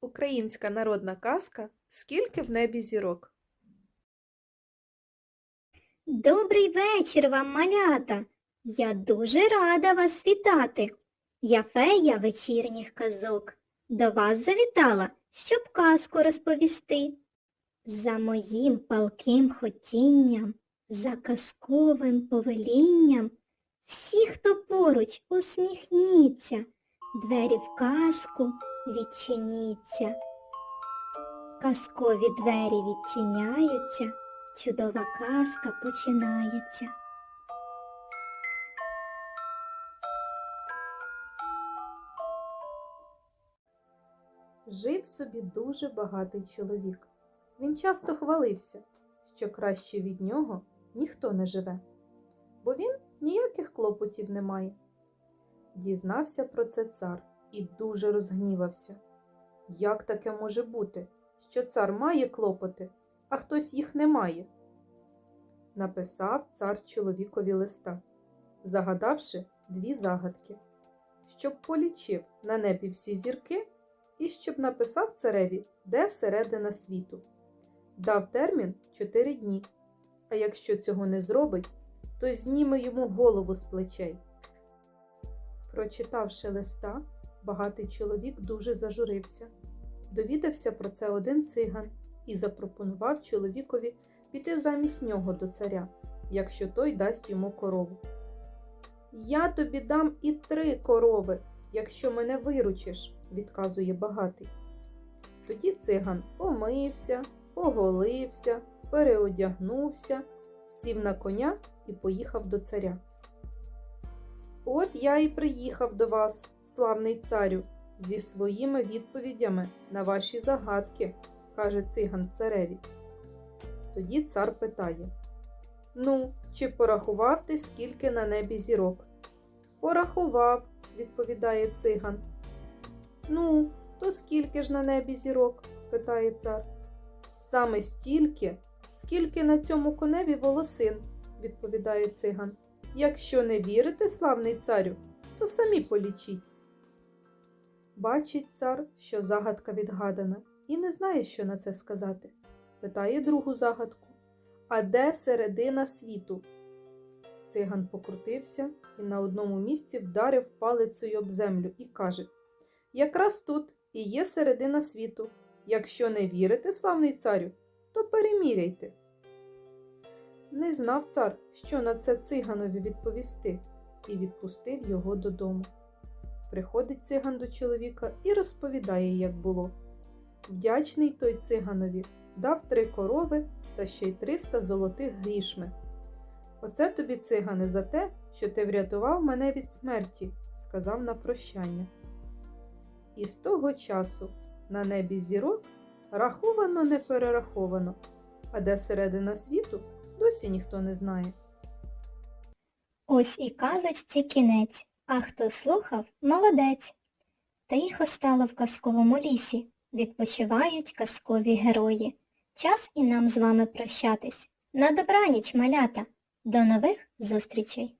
Українська народна казка Скільки в небі зірок. Добрий вечір вам, малята. Я дуже рада вас вітати. Я фея вечірніх казок. До вас завітала, щоб казку розповісти. За моїм палким хотінням, за казковим повелінням, всі, хто поруч, усміхніться, двері в казку відчиніться. Казкові двері відчиняються, чудова казка починається. Жив собі дуже багатий чоловік. Він часто хвалився, що краще від нього ніхто не живе, бо він ніяких клопотів не має. Дізнався про це цар і дуже розгнівався. Як таке може бути, що цар має клопоти, а хтось їх не має? Написав цар чоловікові листа, загадавши дві загадки, щоб полічив на небі всі зірки і щоб написав цареві, де середина світу. Дав термін чотири дні, а якщо цього не зробить, то зніме йому голову з плечей. Прочитавши листа, багатий чоловік дуже зажурився. Довідався про це один циган і запропонував чоловікові піти замість нього до царя, якщо той дасть йому корову. Я тобі дам і три корови, якщо мене виручиш, відказує багатий. Тоді циган помився, поголився, переодягнувся, сів на коня і поїхав до царя. От я і приїхав до вас, славний царю, зі своїми відповідями на ваші загадки, каже циган цареві. Тоді цар питає Ну, чи порахував ти, скільки на небі зірок? Порахував, відповідає циган. Ну, то скільки ж на небі зірок? питає цар. Саме стільки, скільки на цьому коневі волосин, відповідає циган. Якщо не вірите, славний царю, то самі полічіть. Бачить цар, що загадка відгадана, і не знає, що на це сказати. Питає другу загадку А де середина світу? Циган покрутився і на одному місці вдарив палицею об землю і каже Якраз тут і є середина світу. Якщо не вірите, славний царю, то переміряйте. Не знав цар, що на це циганові відповісти, і відпустив його додому. Приходить циган до чоловіка і розповідає, як було. Вдячний той циганові дав три корови та ще й триста золотих грішми. Оце тобі, цигане, за те, що ти врятував мене від смерті, сказав на прощання. І з того часу на небі зірок раховано не перераховано, а де середина світу досі ніхто не знає. Ось і казочці кінець, а хто слухав, молодець. Тихо стало в казковому лісі, відпочивають казкові герої. Час і нам з вами прощатись. На добраніч, малята. До нових зустрічей!